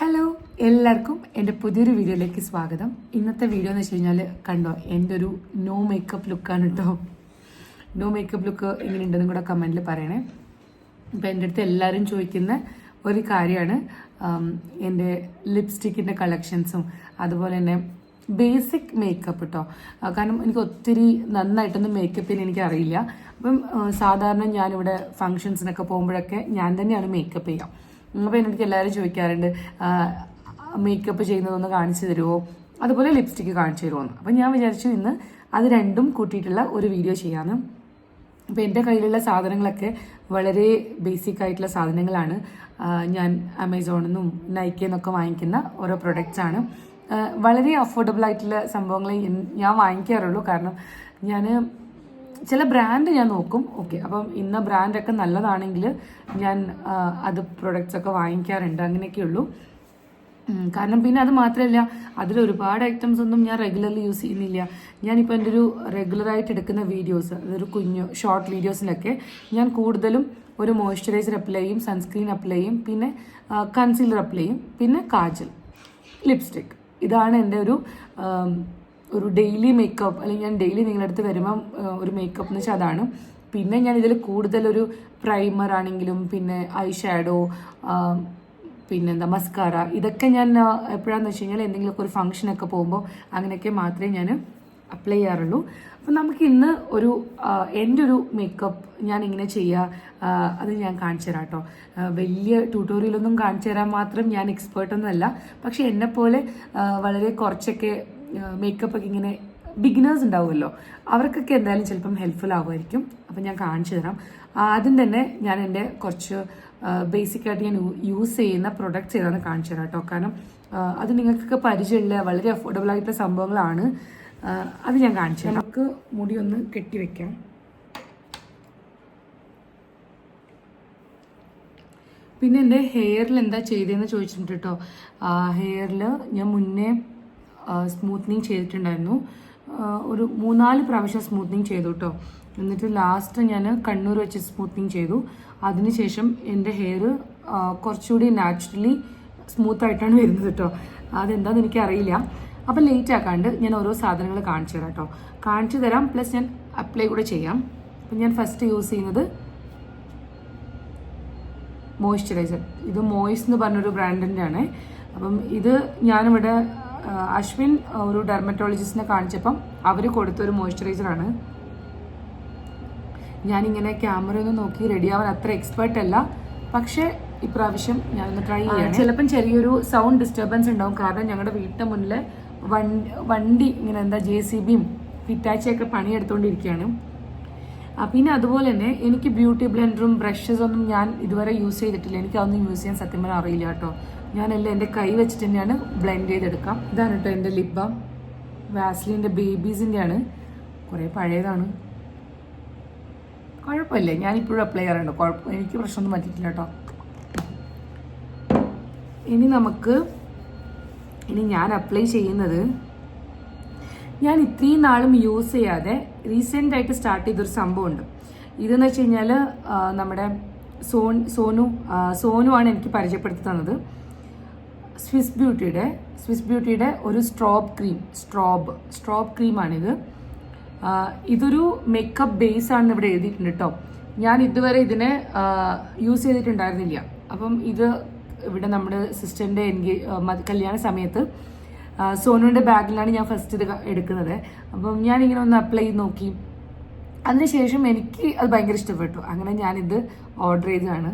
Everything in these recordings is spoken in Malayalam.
ഹലോ എല്ലാവർക്കും എന്റെ പുതിയൊരു വീഡിയോയിലേക്ക് സ്വാഗതം. ഇന്നത്തെ വീഡിയോ എന്ന് വെച്ച് കഴിഞ്ഞാൽ കണ്ടോ എന്റെ ഒരു നോ മേക്കപ്പ് ലുക്കാണ് കേട്ടോ നോ മേക്കപ്പ് ലുക്ക് എങ്ങനെയുണ്ടെന്നും കൂടെ കമന്റിൽ പറയണേ. ഇപ്പം എന്റെ അടുത്ത് എല്ലാവരും ചോദിക്കുന്ന ഒരു കാര്യമാണ് എന്റെ ലിപ്സ്റ്റിക്കിന്റെ കളക്ഷൻസും അതുപോലെ തന്നെ ബേസിക് മേക്കപ്പ് കേട്ടോ കാരണം എനിക്ക് ഒത്തിരി നന്നായിട്ടൊന്നും മേക്കപ്പിന് എനിക്ക് അറിയില്ല. അപ്പം സാധാരണ ഞാനിവിടെ ഫങ്ഷൻസിനൊക്കെ പോകുമ്പോഴൊക്കെ ഞാൻ തന്നെയാണ് മേക്കപ്പ് ചെയ്യാം. അപ്പോൾ എനിക്ക് എല്ലാവരും ചോദിക്കാറുണ്ട് മേക്കപ്പ് ചെയ്യുന്നതൊന്ന് കാണിച്ചു തരുമോ അതുപോലെ ലിപ്സ്റ്റിക്ക് കാണിച്ചു തരുമോന്ന് അപ്പോൾ അപ്പം ഞാൻ വിചാരിച്ചു ഇന്ന് അത് രണ്ടും കൂട്ടിയിട്ടുള്ള ഒരു വീഡിയോ ചെയ്യാമെന്ന് അപ്പോൾ എന്റെ കയ്യിലുള്ള സാധനങ്ങളൊക്കെ വളരെ ബേസിക് ആയിട്ടുള്ള സാധനങ്ങളാണ്. ഞാൻ ആമസോണിൽ നിന്നും നൈക്കിൽ നിന്നൊക്കെ വാങ്ങിക്കുന്ന ഓരോ പ്രൊഡക്റ്റ്സ് ആണ്. വളരെ അഫോർഡബിൾ ആയിട്ടുള്ള സംഭവങ്ങൾ ഞാൻ വാങ്ങിക്കാറുള്ളൂ. കാരണം ഞാൻ ചില ബ്രാൻഡ് ഞാൻ നോക്കും. ഓക്കെ അപ്പം ഇന്ന ബ്രാൻഡൊക്കെ നല്ലതാണെങ്കിൽ ഞാൻ അത് പ്രൊഡക്റ്റ്സ് ഒക്കെ വാങ്ങിക്കാറുണ്ട്. അങ്ങനെയൊക്കെ ഉള്ളൂ ഉം, കാരണം പിന്നെ അത് മാത്രമല്ല അതിൽ ഒരുപാട് ഐറ്റംസ് ഒന്നും ഞാൻ റെഗുലർലി യൂസ് ചെയ്യുന്നില്ല. ഞാനിപ്പോൾ എന്റെ ഒരു റെഗുലറായിട്ട് എടുക്കുന്ന വീഡിയോസ് അതൊരു കുഞ്ഞു ഷോർട്ട് വീഡിയോസിലൊക്കെ ഞാൻ കൂടുതലും ഒരു മോയ്സ്ചറൈസർ അപ്ലൈ ചെയ്യും സൺസ്ക്രീൻ അപ്ലൈ ചെയ്യും പിന്നെ കൺസീലർ അപ്ലൈ ചെയ്യും പിന്നെ കാജൽ ലിപ്സ്റ്റിക് ഇതാണ് എന്റെ ഒരു ഒരു ഡെയിലി മേക്കപ്പ് അല്ലെങ്കിൽ ഞാൻ ഡെയിലി നിങ്ങളുടെ അടുത്ത് വരുമ്പം ഒരു മേക്കപ്പ് എന്ന് വെച്ചാൽ അതാണ്. പിന്നെ ഞാൻ ഇതിൽ കൂടുതലൊരു പ്രൈമർ ആണെങ്കിലും പിന്നെ ഐ ഷാഡോ പിന്നെന്താ മസ്കാര ഇതൊക്കെ ഞാൻ എപ്പോഴാന്ന് വെച്ച് കഴിഞ്ഞാൽ എന്തെങ്കിലുമൊക്കെ ഒരു ഫംഗ്ഷനൊക്കെ പോകുമ്പോൾ അങ്ങനെയൊക്കെ മാത്രമേ ഞാൻ അപ്ലൈ ചെയ്യാറുള്ളൂ. അപ്പം നമുക്ക് ഇന്ന് ഒരു എന്റെ ഒരു മേക്കപ്പ് ഞാൻ ഇങ്ങനെ ചെയ്യുക അത് ഞാൻ കാണിച്ചു തരാം കേട്ടോ. വലിയ ട്യൂട്ടോറിയലൊന്നും കാണിച്ചു തരാൻ മാത്രം ഞാൻ എക്സ്പേർട്ടൊന്നുമല്ല പക്ഷെ എന്നെപ്പോലെ വളരെ കുറച്ചൊക്കെ മേക്കപ്പ് ഒക്കെ ഇങ്ങനെ ബിഗിനേഴ്സ് ഉണ്ടാവുമല്ലോ. അവർക്കൊക്കെ എന്തായാലും ചിലപ്പം ഹെൽപ്ഫുൾ ആവുമായിരിക്കും. അപ്പം ഞാൻ കാണിച്ചു തരാം. ആദ്യം തന്നെ ഞാൻ എന്റെ കുറച്ച് ബേസിക് ആയിട്ട് ഞാൻ യൂസ് ചെയ്യുന്ന പ്രൊഡക്ട്സ് ഏതാണ് കാണിച്ചു തരാം കേട്ടോ. കാരണം അത് നിങ്ങൾക്കൊക്കെ പരിചയമുള്ള വളരെ അഫോർഡബിൾ ആയിട്ടുള്ള സംഭവങ്ങളാണ്. അത് ഞാൻ കാണിച്ചു തരാം. നമുക്ക് മുടി ഒന്ന് കെട്ടിവെക്കാം പിന്നെ എന്റെ ഹെയറിൽ എന്താ ചെയ്തതെന്ന് ചോദിച്ചിട്ടുണ്ട് കേട്ടോ. ഹെയറിൽ ഞാൻ മുന്നേ സ്മൂത്തനിങ് ചെയ്തിട്ടുണ്ടായിരുന്നു. ഒരു മൂന്നാൽ പ്രാവശ്യം സ്മൂത്തനിങ് ചെയ്തു കേട്ടോ എന്നിട്ട് ലാസ്റ്റ് ഞാൻ കണ്ണൂർ വെച്ച് സ്മൂത്തനിങ് ചെയ്തു. അതിനുശേഷം എന്റെ ഹെയർ കുറച്ചുകൂടി നാച്ചുറലി സ്മൂത്ത് ആയിട്ടാണ് വരുന്നത് കേട്ടോ അതെന്താണെന്ന് എനിക്കറിയില്ല. അപ്പം ലേറ്റ് ആക്കാണ്ട് ഞാൻ ഓരോ സാധനങ്ങൾ കാണിച്ചു തരാം കേട്ടോ കാണിച്ചു തരാം പ്ലസ് ഞാൻ അപ്ലൈ കൂടെ ചെയ്യാം. അപ്പം ഞാൻ ഫസ്റ്റ് യൂസ് ചെയ്യുന്നത് മോയ്സ്ചറൈസർ ഇത് മോയ്സ് എന്ന് പറഞ്ഞൊരു ബ്രാൻഡിന്റെ ആണ് അപ്പം ഇത് ഞാനിവിടെ അശ്വിൻ ഒരു ഡെർമറ്റോളജിസ്റ്റിനെ കാണിച്ചപ്പം അവർ കൊടുത്തൊരു മോയ്സ്ചറൈസറാണ് ഞാനിങ്ങനെ ക്യാമറയൊന്നും നോക്കി റെഡി ആവാൻ അത്ര എക്സ്പേർട്ട് അല്ല. പക്ഷേ ഇപ്രാവശ്യം ഞാനൊന്ന് ട്രൈ ചെയ്യാം ചിലപ്പം ചെറിയൊരു സൗണ്ട് ഡിസ്റ്റർബൻസ് ഉണ്ടാവും. കാരണം ഞങ്ങളുടെ വീട്ടിന്റെ മുന്നിൽ വണ്ടി വണ്ടി ഇങ്ങനെ എന്താ ജെ സി ബിയും ഹിറ്റാച്ചിയൊക്കെ പണിയെടുത്തുകൊണ്ടിരിക്കുകയാണ് പിന്നെ അതുപോലെ തന്നെ എനിക്ക് ബ്യൂട്ടി ബ്ലെൻഡറും ബ്രഷസ് ഒന്നും ഞാൻ ഇതുവരെ യൂസ് ചെയ്തിട്ടില്ല. എനിക്ക് അതൊന്നും യൂസ് ചെയ്യാൻ സത്യം പറഞ്ഞാൽ അറിയില്ല കേട്ടോ. ഞാനെല്ലാം എന്റെ കൈ വെച്ചിട്ട് തന്നെയാണ് ബ്ലെൻഡ് ചെയ്തെടുക്കാം. ഇതാണ് കേട്ടോ എന്റെ ലിപ് ബാം വാസ്ലിന്റെ ബേബീസിന്റെ ആണ് കുറേ പഴയതാണ്. കുഴപ്പമില്ല ഞാനിപ്പോഴും അപ്ലൈ ചെയ്യാറുണ്ട്. കുഴപ്പം എനിക്ക് പ്രശ്നമൊന്നും പറ്റിയിട്ടില്ല കേട്ടോ ഇനി നമുക്ക് ഇനി ഞാൻ അപ്ലൈ ചെയ്യുന്നത് ഞാൻ ഇത്രയും നാളും യൂസ് ചെയ്യാതെ റീസെന്റ് ആയിട്ട് സ്റ്റാർട്ട് ചെയ്തൊരു സംഭവമുണ്ട്. ഇതെന്ന് വെച്ച് കഴിഞ്ഞാൽ നമ്മുടെ സോൺ സോനു സോനു ആണ് എനിക്ക് പരിചയപ്പെടുത്തി തന്നത്. സ്വിസ് ബ്യൂട്ടിയുടെ സ്വിസ് ബ്യൂട്ടിയുടെ ഒരു സ്ട്രോബ് ക്രീം സ്ട്രോബ് സ്ട്രോബ് ക്രീമാണിത് ഇതൊരു മേക്കപ്പ് ബേസ് ആണെന്ന് ഇവിടെ എഴുതിയിട്ടുണ്ട് കേട്ടോ ഞാൻ ഇതുവരെ ഇതിനെ യൂസ് ചെയ്തിട്ടുണ്ടായിരുന്നില്ല. അപ്പം ഇത് ഇവിടെ നമ്മുടെ സിസ്റ്ററിന്റെ എൻഗേ കല്യാണ സമയത്ത് സോനുവിന്റെ ബാഗിലാണ് ഞാൻ ഫസ്റ്റ് ഇത് എടുക്കുന്നത്. അപ്പം ഞാനിങ്ങനെ ഒന്ന് അപ്ലൈ ചെയ്ത് നോക്കി. അതിനുശേഷം എനിക്ക് അത് ഭയങ്കര ഇഷ്ടപ്പെട്ടു. അങ്ങനെ ഞാനിത് ഓർഡർ ചെയ്തതാണ്.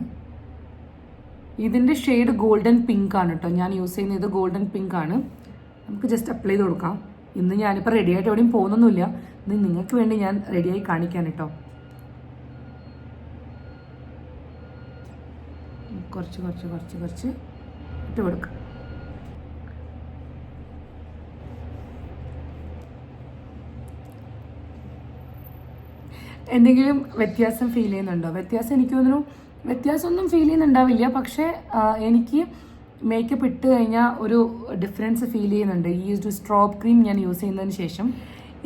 ഇതിന്റെ ഷെയ്ഡ് ഗോൾഡൻ പിങ്ക് ആണ് കേട്ടോ ഞാൻ യൂസ് ചെയ്യുന്നത് ഇത് ഗോൾഡൻ പിങ്ക് ആണ്. നമുക്ക് ജസ്റ്റ് അപ്ലൈ ചെയ്ത് കൊടുക്കാം. ഇന്ന് ഞാനിപ്പോൾ റെഡി ആയിട്ട് എവിടെയും പോകുന്നൊന്നുമില്ല. ഇന്ന് നിങ്ങൾക്ക് വേണ്ടി ഞാൻ റെഡിയായി കാണിക്കാൻ കേട്ടോ കുറച്ച് കുറച്ച് കുറച്ച് കുറച്ച് ഇട്ട് കൊടുക്കാം. എന്തെങ്കിലും വ്യത്യാസം ഫീൽ ചെയ്യുന്നുണ്ടോ? വ്യത്യാസം എനിക്ക് തോന്നുന്നു വ്യത്യാസമൊന്നും ഫീൽ ചെയ്യുന്നുണ്ടാവില്ല. പക്ഷേ എനിക്ക് മേക്കപ്പ് ഇട്ട് കഴിഞ്ഞാൽ ഒരു ഡിഫറൻസ് ഫീൽ ചെയ്യുന്നുണ്ട്. ഈ ഒരു സ്ട്രോപ്പ് ക്രീം ഞാൻ യൂസ് ചെയ്യുന്നതിന് ശേഷം.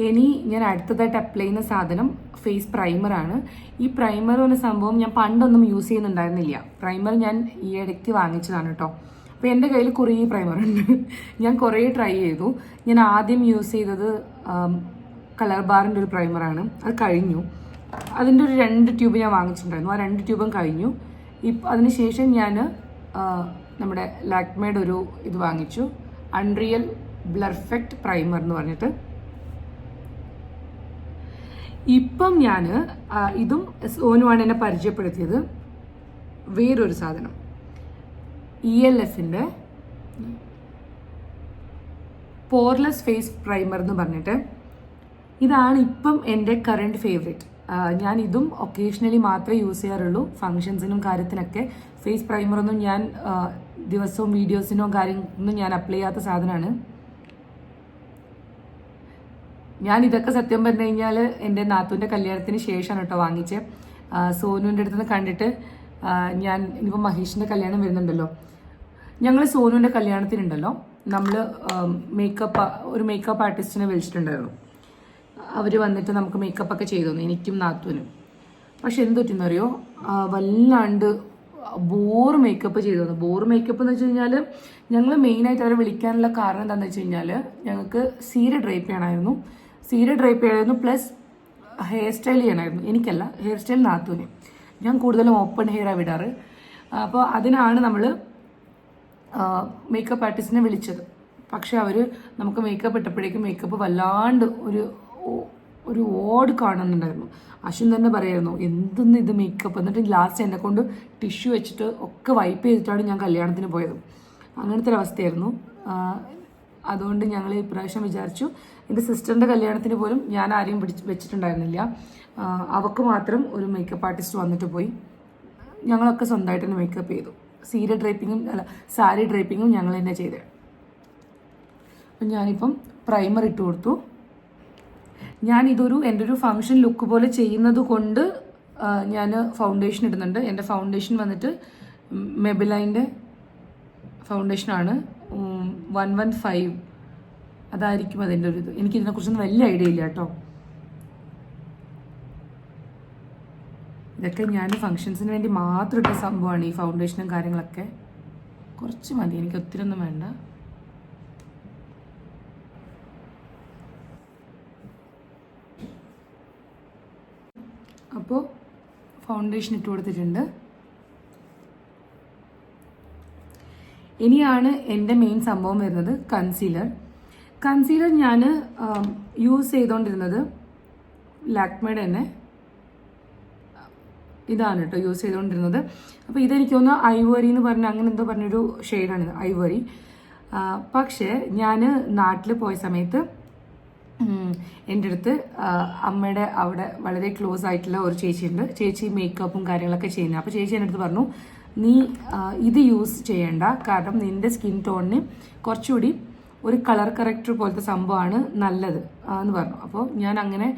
ഇനി ഞാൻ അടുത്തതായിട്ട് അപ്ലൈ ചെയ്യുന്ന സാധനം ഫേസ് പ്രൈമറാണ് ഈ പ്രൈമർ എന്ന സംഭവം ഞാൻ പണ്ടൊന്നും യൂസ് ചെയ്യുന്നുണ്ടായിരുന്നില്ല. പ്രൈമർ ഞാൻ ഈ ഇടയ്ക്ക് വാങ്ങിച്ചതാണ് കേട്ടോ അപ്പോൾ എന്റെ കയ്യിൽ കുറേ പ്രൈമർ ഉണ്ട്. ഞാൻ കുറേ ട്രൈ ചെയ്തു. ഞാൻ ആദ്യം യൂസ് ചെയ്തത് കളർ ബാറിന്റെ ഒരു പ്രൈമറാണ് അത് കഴിഞ്ഞു. അതിന്റെ ഒരു രണ്ട് ട്യൂബ് ഞാൻ വാങ്ങിച്ചിട്ടുണ്ടായിരുന്നു. ആ രണ്ട് ട്യൂബും കഴിഞ്ഞു. ഇപ്പം അതിനുശേഷം ഞാൻ നമ്മുടെ ലാക്മേഡ് ഒരു ഇത് വാങ്ങിച്ചു. അൺറിയൽ ബ്ലർഫെക്റ്റ് പ്രൈമർ എന്ന് പറഞ്ഞിട്ട്. ഇപ്പം ഞാൻ ഇതും സോനുവാണ് എന്നെ പരിചയപ്പെടുത്തിയത്. വേറൊരു സാധനം. ഇ എൽ എഫിന്റെ പോർലെസ് ഫേസ് പ്രൈമർ എന്ന് പറഞ്ഞിട്ട്. ഇതാണ് ഇപ്പം എന്റെ കറണ്ട് ഫേവറേറ്റ് ഞാൻ ഇതും ഒക്കേഷണലി മാത്രമേ യൂസ് ചെയ്യാറുള്ളൂ. ഫങ്ഷൻസിനും കാര്യത്തിനൊക്കെ. ഫേസ് പ്രൈമറൊന്നും ഞാൻ ദിവസവും വീഡിയോസിനോ കാര്യങ്ങളൊന്നും ഞാൻ അപ്ലൈ ചെയ്യാത്ത സാധനമാണ്. ഞാൻ ഇതൊക്കെ സത്യം പറഞ്ഞു കഴിഞ്ഞാൽ എന്റെ നാത്തുവിന്റെ കല്യാണത്തിന് ശേഷമാണ് കേട്ടോ വാങ്ങിച്ചത്. സോനുവിന്റെ അടുത്ത് കണ്ടിട്ട് ഞാൻ ഇനിയിപ്പോൾ മഹേഷിന്റെ കല്യാണം വരുന്നുണ്ടല്ലോ. ഞങ്ങൾ സോനുവിന്റെ കല്യാണത്തിനുണ്ടല്ലോ. നമ്മൾ മേക്കപ്പ് ഒരു മേക്കപ്പ് ആർട്ടിസ്റ്റിനെ വിളിച്ചിട്ടുണ്ടായിരുന്നു. അവർ വന്നിട്ട് നമുക്ക് മേക്കപ്പ് ഒക്കെ ചെയ്തു തന്നു. എനിക്കും നാത്തുവിനും പക്ഷെ എന്ത് പറ്റുന്നറിയോ ആ, വല്ലാണ്ട് ബോർ മേക്കപ്പ് ചെയ്തു തന്നു. ബോർ മേക്കപ്പ് എന്ന് വെച്ച് കഴിഞ്ഞാൽ ഞങ്ങൾ മെയിനായിട്ട് അവരെ വിളിക്കാനുള്ള കാരണം എന്താണെന്ന് വെച്ച് കഴിഞ്ഞാൽ ഞങ്ങൾക്ക് സീര ഡ്രൈപ്പ് ചെയ്യണമായിരുന്നു സീര ഡ്രൈപ്പ് ചെയ്യണമായിരുന്നു പ്ലസ് ഹെയർ സ്റ്റൈൽ ചെയ്യണമായിരുന്നു എനിക്കല്ല ഹെയർ സ്റ്റൈൽ നാത്തുവിന് ഞാൻ കൂടുതലും ഓപ്പൺ ഹെയറാണ് വിടാറ്. അപ്പോൾ അതിനാണ് നമ്മൾ മേക്കപ്പ് ആർട്ടിസ്റ്റിനെ വിളിച്ചത്. പക്ഷെ അവർ നമുക്ക് മേക്കപ്പ് ഇട്ടപ്പോഴേക്കും മേക്കപ്പ് വല്ലാണ്ട് ഒരു ഒരു ഓട് കാണുന്നുണ്ടായിരുന്നു. അശ്വിൻ തന്നെ പറയായിരുന്നു എന്തെന്ന് ഇത് മേക്കപ്പ് എന്നിട്ട് ലാസ്റ്റ് എന്നെ കൊണ്ട് ടിഷ്യൂ വെച്ചിട്ട് ഒക്കെ വൈപ്പ് ചെയ്തിട്ടാണ് ഞാൻ കല്യാണത്തിന് പോയത്. അങ്ങനത്തെ ഒരു അവസ്ഥയായിരുന്നു. അതുകൊണ്ട് ഞങ്ങൾ ഇപ്രാവശ്യം വിചാരിച്ചു എന്റെ സിസ്റ്ററിന്റെ കല്യാണത്തിന് പോലും ഞാൻ ആരെയും പിടിച്ച് വെച്ചിട്ടുണ്ടായിരുന്നില്ല. അവൾക്ക് മാത്രം ഒരു മേക്കപ്പ് ആർട്ടിസ്റ്റ് വന്നിട്ട് പോയി. ഞങ്ങളൊക്കെ സ്വന്തമായിട്ട് തന്നെ മേക്കപ്പ് ചെയ്തു. സീര ഡ്രൈപ്പിങ്ങും അല്ല സാരി ഡ്രൈപ്പിങ്ങും ഞങ്ങൾ തന്നെ ചെയ്തത് അപ്പം ഞാനിപ്പം പ്രൈമർ ഇട്ട് കൊടുത്തു. ഞാൻ ഇതൊരു എന്റെ ഒരു ഫങ്ഷൻ ലുക്ക് പോലെ ചെയ്യുന്നത് കൊണ്ട് ഞാൻ ഫൗണ്ടേഷൻ ഇടുന്നുണ്ട്. എന്റെ ഫൗണ്ടേഷൻ വന്നിട്ട് മെബിലൈന്റെ ഫൗണ്ടേഷനാണ് വൺ വൺ ഫൈവ് അതായിരിക്കും അതിന്റെ ഒരു ഇത്. എനിക്ക് ഇതിനെക്കുറിച്ചൊന്നും വലിയ ഐഡിയ ഇല്ല കേട്ടോ. ഇതൊക്കെ ഞാൻ ഫങ്ഷൻസിന് വേണ്ടി മാത്രം ഇട്ട സംഭവമാണ് ഈ ഫൗണ്ടേഷനും കാര്യങ്ങളൊക്കെ. കുറച്ച് മതി. എനിക്ക് ഒത്തിരി ഒന്നും വേണ്ട. അപ്പോൾ ഫൗണ്ടേഷൻ ഇട്ട് കൊടുത്തിട്ടുണ്ട്. ഇനിയാണ് എന്റെ മെയിൻ സംഭവം വരുന്നത് കൺസീലർ കൺസീലർ ഞാൻ യൂസ് ചെയ്തുകൊണ്ടിരുന്നത് ലാക്മേഡ് തന്നെ. ഇതാണ് കേട്ടോ യൂസ് ചെയ്തുകൊണ്ടിരുന്നത് അപ്പോൾ ഇതെനിക്ക് തോന്നുന്നു ഐവറി എന്ന് പറഞ്ഞ അങ്ങനെ എന്തോ പറഞ്ഞൊരു ഷെയ്ഡാണ് ഐവറി. പക്ഷേ ഞാൻ നാട്ടിൽ പോയ സമയത്ത് എന്റെ അടുത്ത് അമ്മയുടെ അവിടെ വളരെ ക്ലോസ് ആയിട്ടുള്ള ഒരു ചേച്ചിയുണ്ട്. ചേച്ചി മേക്കപ്പും കാര്യങ്ങളൊക്കെ ചെയ്യുന്നത് അപ്പോൾ ചേച്ചി എന്റെ അടുത്ത് പറഞ്ഞു നീ ഇത് യൂസ് ചെയ്യേണ്ട. കാരണം നിന്റെ സ്കിൻ ടോണിന് കുറച്ചുകൂടി ഒരു കളർ കറക്റ്റർ പോലത്തെ സംഭവമാണ് നല്ലത്. എന്ന് പറഞ്ഞു. അപ്പോൾ ഞാൻ അങ്ങനെ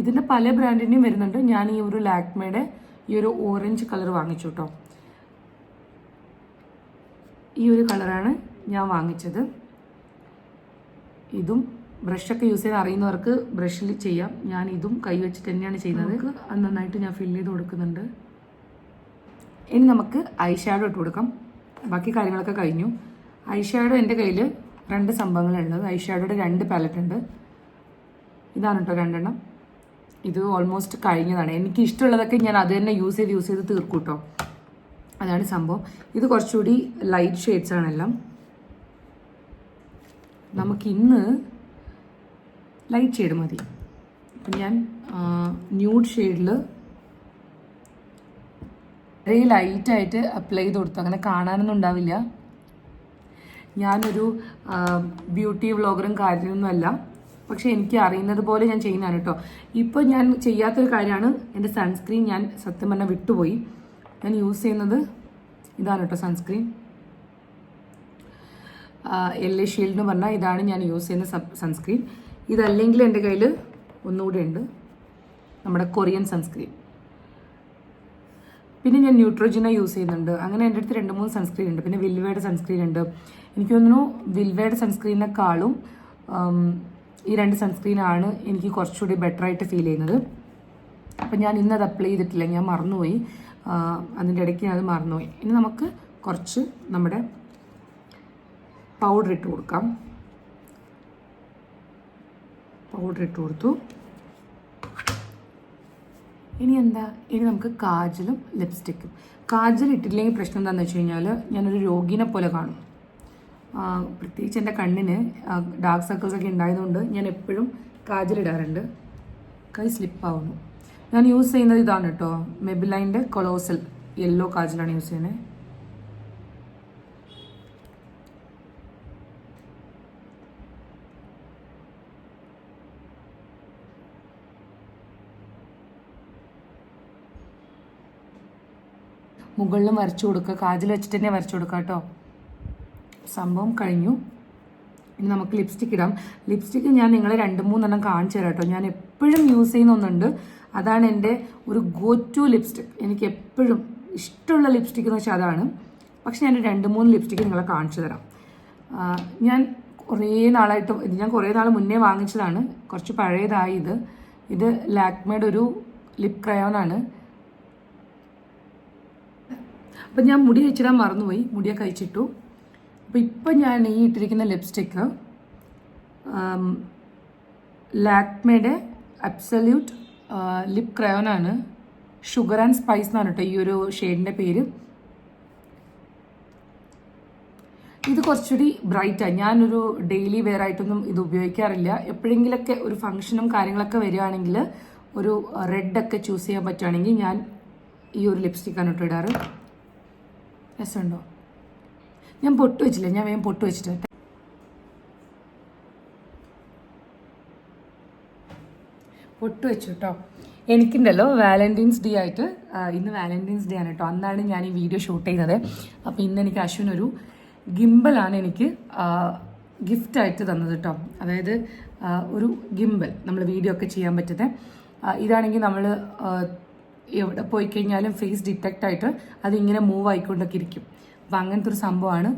ഇതിന്റെ പല ബ്രാൻഡിന്റെയും വരുന്നുണ്ട്. ഞാൻ ഈ ഒരു ലാക്മയുടെ ഈ ഒരു ഓറഞ്ച് കളർ വാങ്ങിച്ചു കേട്ടോ ഈ ഒരു കളറാണ് ഞാൻ വാങ്ങിച്ചത്. ഇതും ബ്രഷൊക്കെ യൂസ് ചെയ്ത് അറിയുന്നവർക്ക് ബ്രഷിൽ ചെയ്യാം. ഞാൻ ഇതും കൈ വെച്ചിട്ട് തന്നെയാണ് ചെയ്യുന്നത്. അത് നന്നായിട്ട് ഞാൻ ഫില്ല് ചെയ്ത് കൊടുക്കുന്നുണ്ട്. ഇനി നമുക്ക് ഐ ഷാഡോ ഇട്ട് കൊടുക്കാം. ബാക്കി കാര്യങ്ങളൊക്കെ കഴിഞ്ഞു. ഐ ഷാഡോ എന്റെ കയ്യിൽ രണ്ട് സംഭവങ്ങളുള്ളത് ഐ ഷാഡോയുടെ രണ്ട് പാലറ്റ് ഉണ്ട്. ഇതാണ് കേട്ടോ രണ്ടെണ്ണം. ഇത് ഓൾമോസ്റ്റ് കഴിഞ്ഞതാണ്. എനിക്ക് ഇഷ്ടമുള്ളതൊക്കെ ഞാൻ അത് തന്നെ യൂസ് ചെയ്ത് യൂസ് ചെയ്ത് തീർക്കും കേട്ടോ അതാണ് സംഭവം. ഇത് കുറച്ചുകൂടി ലൈറ്റ് ഷെയ്ഡ്സ് ആണെല്ലാം. നമുക്കിന്ന് ലൈറ്റ് ഷെയ്ഡ് മതി. അപ്പം ഞാൻ ന്യൂഡ് ഷെയ്ഡിൽ വളരെ ലൈറ്റായിട്ട് അപ്ലൈ ചെയ്ത് കൊടുത്തു. അങ്ങനെ കാണാനൊന്നും ഉണ്ടാവില്ല. ഞാനൊരു ബ്യൂട്ടി വ്ളോഗറും കാര്യമൊന്നുമല്ല പക്ഷെ എനിക്ക് അറിയുന്നത് പോലെ ഞാൻ ചെയ്യുന്നതാണ് കേട്ടോ. ഇപ്പോൾ ഞാൻ ചെയ്യാത്തൊരു കാര്യമാണ് എന്റെ സൺസ്ക്രീൻ ഞാൻ സത്യം പറഞ്ഞാൽ വിട്ടുപോയി. ഞാൻ യൂസ് ചെയ്യുന്നത് ഇതാണ് കേട്ടോ സൺസ്ക്രീൻ എൽ എ ഷീൽഡ് എന്ന് പറഞ്ഞാൽ ഇതാണ് ഞാൻ യൂസ് ചെയ്യുന്ന സൺസ്ക്രീൻ ഇതല്ലെങ്കിൽ എന്റെ കയ്യിൽ ഒന്നുകൂടെ ഉണ്ട്. നമ്മുടെ കൊറിയൻ സൺസ്ക്രീൻ. പിന്നെ ഞാൻ ന്യൂട്രോജിന യൂസ് ചെയ്യുന്നുണ്ട്. അങ്ങനെ എന്റെ അടുത്ത് രണ്ട് മൂന്ന് സൺസ്ക്രീൻ ഉണ്ട്. പിന്നെ വിൽവയുടെ സൺസ്ക്രീൻ ഉണ്ട്. എനിക്ക് തോന്നുന്നു വിൽവയുടെ സൺസ്ക്രീനിനെക്കാളും ഈ രണ്ട് സൺസ്ക്രീനാണ് എനിക്ക് കുറച്ചുകൂടി ബെറ്റർ ആയിട്ട് ഫീൽ ചെയ്യുന്നത്. അപ്പം ഞാൻ ഇന്നത് അപ്ലൈ ചെയ്തിട്ടില്ല. ഞാൻ മറന്നുപോയി. അതിന്റെ ഇടയ്ക്ക് ഞാൻ അത് മറന്നുപോയി. ഇനി നമുക്ക് കുറച്ച് നമ്മുടെ പൗഡർ ഇട്ട് കൊടുക്കാം. പൗഡർ ഇട്ട് കൊടുത്തു. ഇനി എന്താ? ഇനി നമുക്ക് കാജലും ലിപ്സ്റ്റിക്കും കാജൽ ഇട്ടില്ലെങ്കിൽ പ്രശ്നം എന്താണെന്ന് വെച്ച് കഴിഞ്ഞാൽ ഞാനൊരു രോഗിനെ പോലെ കാണും. പ്രത്യേകിച്ച് എന്റെ കണ്ണിന് ഡാർക്ക് സർക്കിൾസ് ഒക്കെ ഉണ്ടായതുകൊണ്ട് ഞാൻ എപ്പോഴും കാജൽ ഇടാറുണ്ട്. കൈ സ്ലിപ്പാവുന്നു ഞാൻ യൂസ് ചെയ്യുന്നത് ഇതാണ് കേട്ടോ മെബിലൈന്റെ കൊളോസൽ യെല്ലോ കാജലാണ് യൂസ് ചെയ്യുന്നത്. മുകളിലും വരച്ചു കൊടുക്കുക. കാജൽ വെച്ചിട്ട് തന്നെ വരച്ചു കൊടുക്കുക കേട്ടോ. സംഭവം കഴിഞ്ഞു. ഇനി നമുക്ക് ലിപ്സ്റ്റിക് ഇടാം. ലിപ്സ്റ്റിക്ക് ഞാൻ നിങ്ങളെ രണ്ട് മൂന്നെണ്ണം കാണിച്ചു തരാം കേട്ടോ. ഞാൻ എപ്പോഴും യൂസ് ചെയ്യുന്ന ഒന്നുണ്ട്. അതാണ് എന്റെ ഒരു ഗോ ടു ലിപ്സ്റ്റിക് എനിക്ക് എപ്പോഴും ഇഷ്ടമുള്ള ലിപ്സ്റ്റിക് എന്ന് വെച്ചാൽ അതാണ്. പക്ഷെ ഞാൻ രണ്ട് മൂന്ന് ലിപ്സ്റ്റിക്ക് നിങ്ങളെ കാണിച്ചു തരാം. ഞാൻ കുറേ നാളായിട്ട് ഇത് ഞാൻ കുറേ നാൾ മുന്നേ വാങ്ങിച്ചതാണ്. കുറച്ച് പഴയതായി ഇത്. ഇത് ലാക്മേഡ് ഒരു ലിപ് ക്രയോണാണ് അപ്പം ഞാൻ മുടി കഴിച്ചിടാൻ മറന്നുപോയി. മുടിയൊക്കെ കഴിച്ചിട്ടു അപ്പോൾ ഇപ്പം ഞാൻ ഈ ഇട്ടിരിക്കുന്ന ലിപ്സ്റ്റിക്ക് ലാക്മേഡ് അബ്സല്യൂട്ട് ലിപ് ക്രയോനാണ് ഷുഗർ ആൻഡ് സ്പൈസ് എന്നാണ് കേട്ടോ ഈ ഒരു ഷെയ്ഡിന്റെ പേര്. ഇത് കുറച്ചുകൂടി ബ്രൈറ്റാണ് ഞാനൊരു ഡെയിലി വെയർ ആയിട്ടൊന്നും ഇത് ഉപയോഗിക്കാറില്ല. എപ്പോഴെങ്കിലൊക്കെ ഒരു ഫംഗ്ഷനും കാര്യങ്ങളൊക്കെ വരികയാണെങ്കിൽ ഒരു റെഡ് ഒക്കെ ചൂസ് ചെയ്യാൻ പറ്റുകയാണെങ്കിൽ ഞാൻ ഈ ഒരു ലിപ്സ്റ്റിക്കാണ് ഇട്ട് ഇടാറ്. രസമുണ്ടോ? ഞാൻ പൊട്ട് വെച്ചില്ല? ഞാൻ വേഗം പൊട്ട് വെച്ചിട്ട്. പൊട്ട് വെച്ചു കേട്ടോ എനിക്കുണ്ടല്ലോ വാലന്റൈൻസ് ഡേ ആയിട്ട് ഇന്ന് വാലന്റൈൻസ് ഡേ ആണ് കേട്ടോ അന്നാണ് ഞാൻ ഈ വീഡിയോ ഷൂട്ട് ചെയ്യുന്നത് അപ്പോൾ ഇന്ന് എനിക്ക് അശ്വിനൊരു ഗിംബലാണ് എനിക്ക് ഗിഫ്റ്റ് ആയിട്ട് തന്നത് കേട്ടോ അതായത് ഒരു ഗിംബൽ. നമ്മൾ വീഡിയോ ഒക്കെ ചെയ്യാൻ പറ്റുന്നത്. ഇതാണെങ്കിൽ നമ്മൾ എവിടെ പോയി കഴിഞ്ഞാലും ഫേസ് ഡിറ്റക്ട് ആയിട്ട് അതിങ്ങനെ മൂവ് ആയിക്കൊണ്ടൊക്കെ ഇരിക്കും അപ്പം അങ്ങനത്തെ ഒരു സംഭവമാണ്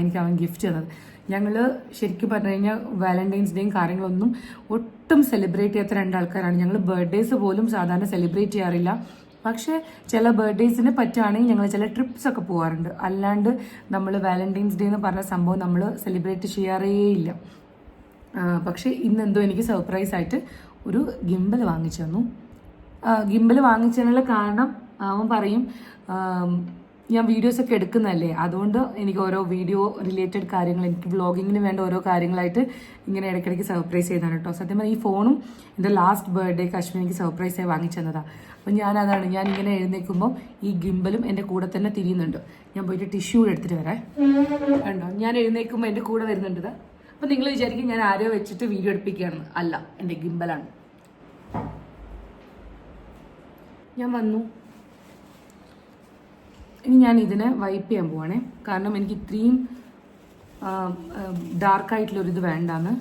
എനിക്ക് അവൻ ഗിഫ്റ്റ് ചെയ്തത് ഞങ്ങൾ ശരിക്കും പറഞ്ഞു കഴിഞ്ഞാൽ വാലന്റൈൻസ് ഡേയും കാര്യങ്ങളൊന്നും ഒട്ടും സെലിബ്രേറ്റ് ചെയ്യാത്ത രണ്ടാൾക്കാരാണ്. ഞങ്ങൾ ബർത്ത്ഡേസ് പോലും സാധാരണ സെലിബ്രേറ്റ് ചെയ്യാറില്ല. പക്ഷേ ചില ബർത്ത്ഡേസിന് പറ്റുകയാണെങ്കിൽ ഞങ്ങൾ ചില ട്രിപ്സ് ഒക്കെ പോകാറുണ്ട് അല്ലാണ്ട് നമ്മൾ വാലന്റൈൻസ് ഡേ എന്ന് പറഞ്ഞ സംഭവം നമ്മൾ സെലിബ്രേറ്റ് ചെയ്യാറേ ഇല്ല. പക്ഷേ ഇന്നെന്തോ എനിക്ക് സർപ്രൈസ് ആയിട്ട് ഒരു ഗിംബൽ വാങ്ങിച്ചു തന്നു. ഗിംബൽ വാങ്ങിച്ചതിനുള്ള കാരണം അവൻ പറയും ഞാൻ വീഡിയോസ് ഒക്കെ എടുക്കുന്നതല്ലേ? അതുകൊണ്ട് എനിക്ക് ഓരോ വീഡിയോ റിലേറ്റഡ് കാര്യങ്ങൾ എനിക്ക് വ്ളോഗിങ്ങിന് വേണ്ട ഓരോ കാര്യങ്ങളായിട്ട് ഇങ്ങനെ ഇടയ്ക്കിടയ്ക്ക് സർപ്രൈസ് ചെയ്താണ് കേട്ടോ സത്യം പറഞ്ഞാൽ ഈ ഫോണും എന്റെ ലാസ്റ്റ് ബർത്ത്ഡേ കശ്മീർ എനിക്ക് സർപ്രൈസ് ആയി വാങ്ങിച്ചു തന്നതാണ് അപ്പം ഞാൻ അതാണ് ഞാൻ ഇങ്ങനെ എഴുന്നേൽക്കുമ്പോൾ ഈ ഗിംബലും എന്റെ കൂടെ തന്നെ തിരിയുന്നുണ്ട്. ഞാൻ പോയിട്ട് ടിഷ്യൂ എടുത്തിട്ട് വരാം. കണ്ടോ? ഞാൻ എഴുന്നേൽക്കുമ്പോൾ എന്റെ കൂടെ വരുന്നുണ്ട് അപ്പം നിങ്ങൾ വിചാരിക്കും ഞാൻ ആരോ വെച്ചിട്ട് വീഡിയോ എടുപ്പിക്കുകയാണ് അല്ല എന്റെ ഗിംബലാണ്. ഞാൻ വന്നു. ഇനി ഞാൻ ഇതിനെ വൈപ്പ് ചെയ്യാൻ പോവാണേ. കാരണം എനിക്ക് ഇത്രയും ഡാർക്കായിട്ടുള്ളൊരിത് വേണ്ടാന്ന്.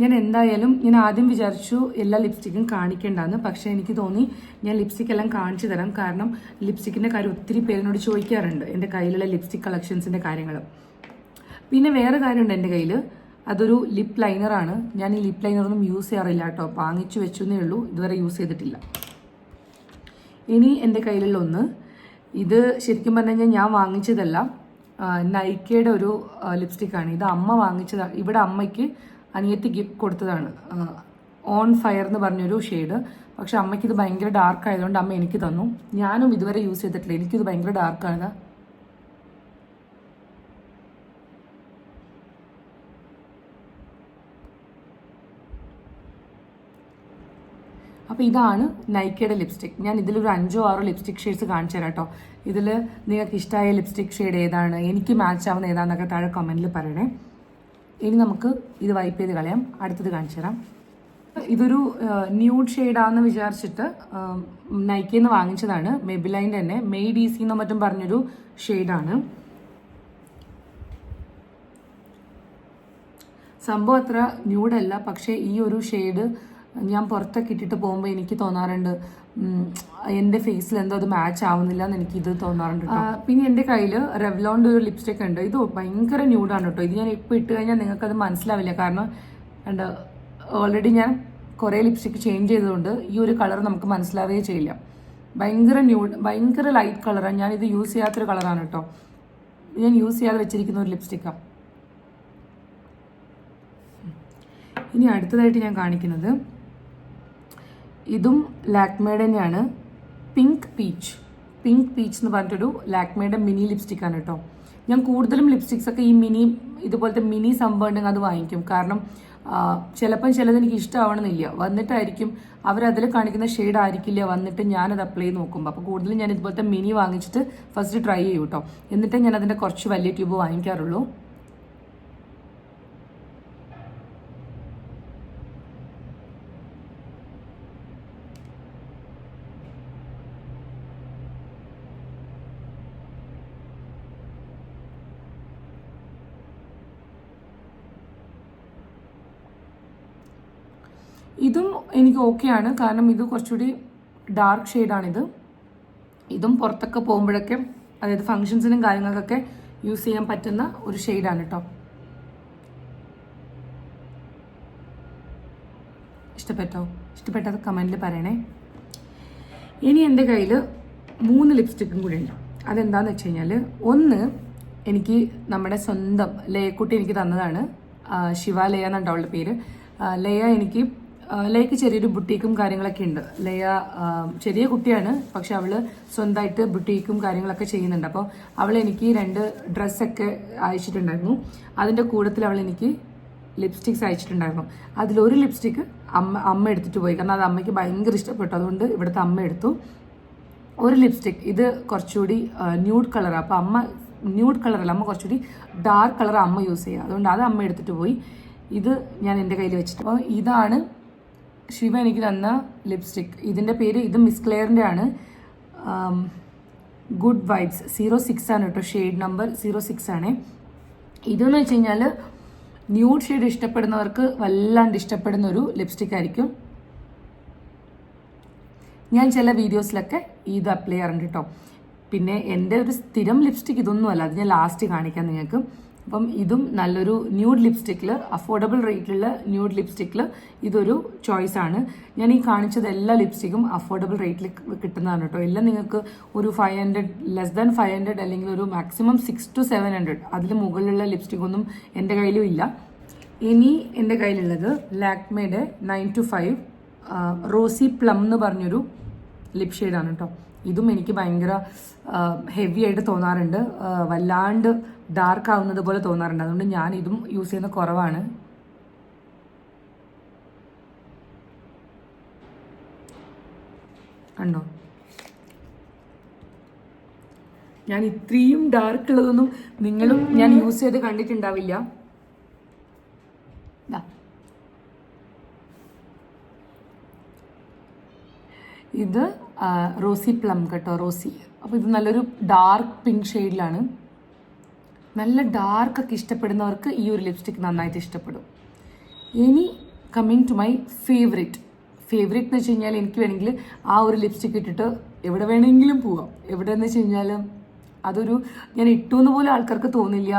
ഞാൻ എന്തായാലും ഞാൻ ആദ്യം വിചാരിച്ചു എല്ലാ ലിപ്സ്റ്റിക്കും കാണിക്കേണ്ടെന്ന്. പക്ഷേ എനിക്ക് തോന്നി ഞാൻ ലിപ്സ്റ്റിക് എല്ലാം കാണിച്ചു തരാം. കാരണം ലിപ്സ്റ്റിക്കിന്റെ കാര്യം ഒത്തിരി പേരിനോട് ചോദിക്കാറുണ്ട്. എന്റെ കയ്യിലുള്ള ലിപ്സ്റ്റിക് കളക്ഷൻസിന്റെ കാര്യങ്ങൾ പിന്നെ വേറെ കാര്യമുണ്ട് എന്റെ കയ്യിൽ. അതൊരു ലിപ് ലൈനറാണ് ഞാൻ ഈ ലിപ് ലൈനറൊന്നും യൂസ് ചെയ്യാറില്ല കേട്ടോ. വാങ്ങിച്ചു വെച്ചു എന്നേ ഉള്ളൂ. ഇതുവരെ യൂസ് ചെയ്തിട്ടില്ല. ഇനി എന്റെ കയ്യിലുള്ള ഒന്ന്. ഇത് ശരിക്കും പറഞ്ഞു കഴിഞ്ഞാൽ ഞാൻ വാങ്ങിച്ചതല്ല. നൈക്കയുടെ ഒരു ലിപ്സ്റ്റിക്കാണ് ഇത് അമ്മ വാങ്ങിച്ചതാണ് ഇവിടെ അമ്മയ്ക്ക് അനിയത്തി ഗിഫ്റ്റ് കൊടുത്തതാണ്. ഓൺ ഫയർ എന്ന് പറഞ്ഞൊരു ഷെയ്ഡ് പക്ഷെ അമ്മയ്ക്ക് ഇത് ഭയങ്കര ഡാർക്ക് ആയതുകൊണ്ട് അമ്മ എനിക്ക് തന്നു. ഞാനും ഇതുവരെ യൂസ് ചെയ്തിട്ടില്ല. എനിക്കിത് ഭയങ്കര ഡാർക്കാണ് അപ്പോൾ ഇതാണ് നൈക്കയുടെ ലിപ്സ്റ്റിക് ഞാൻ ഇതിലൊരു അഞ്ചോ ആറോ ലിപ്സ്റ്റിക് ഷെയ്ഡ്സ് കാണിച്ചു തരാം കേട്ടോ ഇതിൽ നിങ്ങൾക്ക് ഇഷ്ടമായ ലിപ്സ്റ്റിക് ഷെയ്ഡ് ഏതാണ്? എനിക്ക് മാച്ച് ആവുന്ന ഏതാണെന്നൊക്കെ താഴെ കമന്റിൽ പറയണേ. ഇനി നമുക്ക് ഇത് വൈപ്പ് ചെയ്ത് കളയാം. അടുത്തത് കാണിച്ചു തരാം. ഇതൊരു ന്യൂഡ് ഷെയ്ഡാന്ന് വിചാരിച്ചിട്ട് നൈക്കിയിൽ നിന്ന് വാങ്ങിച്ചതാണ്. മെബിലൈന്റെ തന്നെ. മെയ്ഡ് ഈസി എന്നോ മറ്റും പറഞ്ഞൊരു ഷെയ്ഡാണ് സംഭവം അത്ര ന്യൂഡല്ല പക്ഷേ ഈ ഒരു ഷെയ്ഡ് ഞാൻ പുറത്തൊക്കെ ഇട്ടിട്ട് പോകുമ്പോൾ എനിക്ക് തോന്നാറുണ്ട് എന്റെ ഫേസിൽ എന്തോ അത് മാച്ച് ആവുന്നില്ല എന്ന് എനിക്ക് ഇത് തോന്നാറുണ്ട്. പിന്നെ എന്റെ കയ്യിൽ റെവ്ലോണിന്റെ ഒരു ലിപ്സ്റ്റിക് ഉണ്ട്. ഇത് ഭയങ്കര ന്യൂഡാണ് കേട്ടോ ഇത് ഞാൻ ഇപ്പോൾ ഇട്ട് കഴിഞ്ഞാൽ നിങ്ങൾക്കത് മനസ്സിലാവില്ല. കാരണം ഉണ്ട് ഓൾറെഡി ഞാൻ കുറേ ലിപ്സ്റ്റിക് ചേഞ്ച് ചെയ്തതുകൊണ്ട് ഈ ഒരു കളർ നമുക്ക് മനസ്സിലാവുകയേ ചെയ്യില്ല. ഭയങ്കര ന്യൂഡ് ഭയങ്കര ലൈറ്റ് കളറാണ് ഞാനിത് യൂസ് ചെയ്യാത്തൊരു കളറാണ് കേട്ടോ ഞാൻ യൂസ് ചെയ്യാതെ വെച്ചിരിക്കുന്ന ഒരു ലിപ്സ്റ്റിക്കാണ് ഇനി അടുത്തതായിട്ട് ഞാൻ കാണിക്കുന്നത് ഇതും ലാക്മേഡ് തന്നെയാണ് പിങ്ക് പീച്ച്. പിങ്ക് പീച്ച് എന്ന് പറഞ്ഞിട്ടൊരു ലാക്മേയുടെ മിനി ലിപ്സ്റ്റിക് ആണ് കേട്ടോ. ഞാൻ കൂടുതലും ലിപ്സ്റ്റിക്സ് ഒക്കെ ഈ മിനി ഇതുപോലത്തെ മിനി സംഭവം ഉണ്ടെങ്കിൽ അത് വാങ്ങിക്കും. കാരണം ചിലപ്പം ചിലത് എനിക്ക് ഇഷ്ടമാവണമെന്നില്ല. വന്നിട്ടായിരിക്കും അവരതിൽ കാണിക്കുന്ന ഷെയ്ഡ് ആയിരിക്കില്ല വന്നിട്ട് ഞാനത് അപ്ലൈ ചെയ്ത് നോക്കുമ്പോൾ അപ്പോൾ കൂടുതലും ഞാൻ ഇതുപോലത്തെ മിനി വാങ്ങിച്ചിട്ട് ഫസ്റ്റ് ട്രൈ ചെയ്യും കേട്ടോ. എന്നിട്ടേ ഞാൻ അതിന്റെ കുറച്ച് വലിയ ട്യൂബ് വാങ്ങിക്കാറുള്ളൂ ഇതും എനിക്ക് ഓക്കെയാണ് കാരണം ഇത് കുറച്ചുകൂടി ഡാർക്ക് ഷെയ്ഡാണിത് ഇതും പുറത്തൊക്കെ പോകുമ്പോഴൊക്കെ അതായത് ഫങ്ഷൻസിനും കാര്യങ്ങൾക്കൊക്കെ യൂസ് ചെയ്യാൻ പറ്റുന്ന ഒരു ഷെയ്ഡാണ് കേട്ടോ ഇഷ്ടപ്പെട്ടോ? ഇഷ്ടപ്പെട്ടത് കമന്റിൽ പറയണേ. ഇനി എന്റെ കയ്യിൽ മൂന്ന് ലിപ്സ്റ്റിക്കും കൂടി ഉണ്ട്. അതെന്താന്ന് വെച്ച് കഴിഞ്ഞാൽ ഒന്ന് എനിക്ക് നമ്മുടെ സ്വന്തം ലേക്കുട്ടി എനിക്ക് തന്നതാണ്. ശിവ ശിവാലയ എന്നാണ് അവളുടെ പേര്. ലേയ ലയ എനിക്ക് ലയക്ക് ചെറിയൊരു ബുട്ടീക്കും കാര്യങ്ങളൊക്കെ ഉണ്ട്. ലയ ചെറിയ കുട്ടിയാണ് പക്ഷെ അവൾ സ്വന്തമായിട്ട് ബുട്ടീക്കും കാര്യങ്ങളൊക്കെ ചെയ്യുന്നുണ്ട്. അപ്പോൾ അവൾ എനിക്ക് രണ്ട് ഡ്രസ്സൊക്കെ അയച്ചിട്ടുണ്ടായിരുന്നു. അതിന്റെ കൂടത്തിൽ അവൾ എനിക്ക് ലിപ്സ്റ്റിക്സ് അയച്ചിട്ടുണ്ടായിരുന്നു. അതിലൊരു ലിപ്സ്റ്റിക്ക് അമ്മ അമ്മ എടുത്തിട്ട് പോയി. കാരണം അത് അമ്മയ്ക്ക് ഭയങ്കര ഇഷ്ടപ്പെട്ടു. അതുകൊണ്ട് ഇവിടുത്തെ അമ്മ എടുത്തു. ഒരു ലിപ്സ്റ്റിക്. ഇത് കുറച്ചുകൂടി ന്യൂഡ് കളറാണ് അപ്പോൾ അമ്മ ന്യൂഡ് കളറല്ല അമ്മ കുറച്ചുകൂടി ഡാർക്ക് കളർ അമ്മ യൂസ് ചെയ്യുക. അതുകൊണ്ട് അത് അമ്മ എടുത്തിട്ട് പോയി. ഇത് ഞാൻ എന്റെ കയ്യിൽ വെച്ചിട്ട്. അപ്പോൾ ഇതാണ് ശിവ എനിക്ക് തന്ന ലിപ്സ്റ്റിക് ഇതിന്റെ പേര് ഇത് മിസ് ക്ലെയറിന്റെ ആണ്. ഗുഡ് വൈബ്സ് സീറോ സിക്സ് ആണ് കേട്ടോ ഷെയ്ഡ് നമ്പർ സീറോ സിക്സ് ആണേ. ഇതെന്ന് വെച്ച് കഴിഞ്ഞാൽ ന്യൂഡ് ഷെയ്ഡ് ഇഷ്ടപ്പെടുന്നവർക്ക് വല്ലാണ്ട് ഇഷ്ടപ്പെടുന്ന ഒരു ലിപ്സ്റ്റിക് ആയിരിക്കും. ഞാൻ ചില വീഡിയോസിലൊക്കെ ഇത് അപ്ലൈ ചെയ്യാറുണ്ട് കേട്ടോ. പിന്നെ എന്റെ ഒരു സ്ഥിരം ലിപ്സ്റ്റിക് ഇതൊന്നുമല്ല. അത് ഞാൻ ലാസ്റ്റ് കാണിക്കാം നിങ്ങൾക്ക്. അപ്പം ഇതും നല്ലൊരു ന്യൂഡ് ലിപ്സ്റ്റിക്കിൽ അഫോർഡബിൾ റേറ്റിലുള്ള ന്യൂഡ് ലിപ്സ്റ്റിക്കിൽ ഇതൊരു ചോയ്സ് ആണ്. ഞാൻ ഈ കാണിച്ചത് എല്ലാ ലിപ്സ്റ്റിക്കും അഫോർഡബിൾ റേറ്റിൽ കിട്ടുന്നതാണ് കേട്ടോ. എല്ലാം നിങ്ങൾക്ക് ഒരു five hundred less than five hundred അല്ലെങ്കിൽ ഒരു maximum six to seven hundred അതിൽ മുകളിലുള്ള ലിപ്സ്റ്റിക് ഒന്നും എന്റെ കയ്യിലും ഇല്ല. ഇനി എന്റെ കയ്യിലുള്ളത് ലാക്മേയുടെ nine two five rosy plum എന്ന് പറഞ്ഞൊരു ലിപ് ഷെയ്ഡാണ് കേട്ടോ. ഇതും എനിക്ക് ഭയങ്കര ഹെവി ആയിട്ട് തോന്നാറുണ്ട്. വല്ലാണ്ട് ഡാർക്ക് ആവുന്നത് പോലെ തോന്നാറുണ്ട്. അതുകൊണ്ട് ഞാൻ ഇതും യൂസ് ചെയ്യുന്ന കുറവാണ്. കണ്ടോ? ഞാൻ ഇത്രയും ഡാർക്ക് ഉള്ളതൊന്നും നിങ്ങളും ഞാൻ യൂസ് ചെയ്ത് കണ്ടിട്ടുണ്ടാവില്ല. ഇത് റോസി പ്ലം കേട്ടോ റോസി. അപ്പോൾ ഇത് നല്ലൊരു ഡാർക്ക് പിങ്ക് ഷെയ്ഡിലാണ് നല്ല ഡാർക്ക് ഒക്കെ ഇഷ്ടപ്പെടുന്നവർക്ക് ഈ ഒരു ലിപ്സ്റ്റിക് നന്നായിട്ട് ഇഷ്ടപ്പെടും. ഇനി coming to my favourite favourite എന്ന് വെച്ച് കഴിഞ്ഞാൽ എനിക്ക് വേണമെങ്കിൽ ആ ഒരു ലിപ്സ്റ്റിക് ഇട്ടിട്ട് എവിടെ വേണമെങ്കിലും പോവാം. എവിടെ എന്ന് വെച്ച് കഴിഞ്ഞാൽ അതൊരു ഞാൻ ഇട്ടു എന്ന് പോലും ആൾക്കാർക്ക് തോന്നില്ല.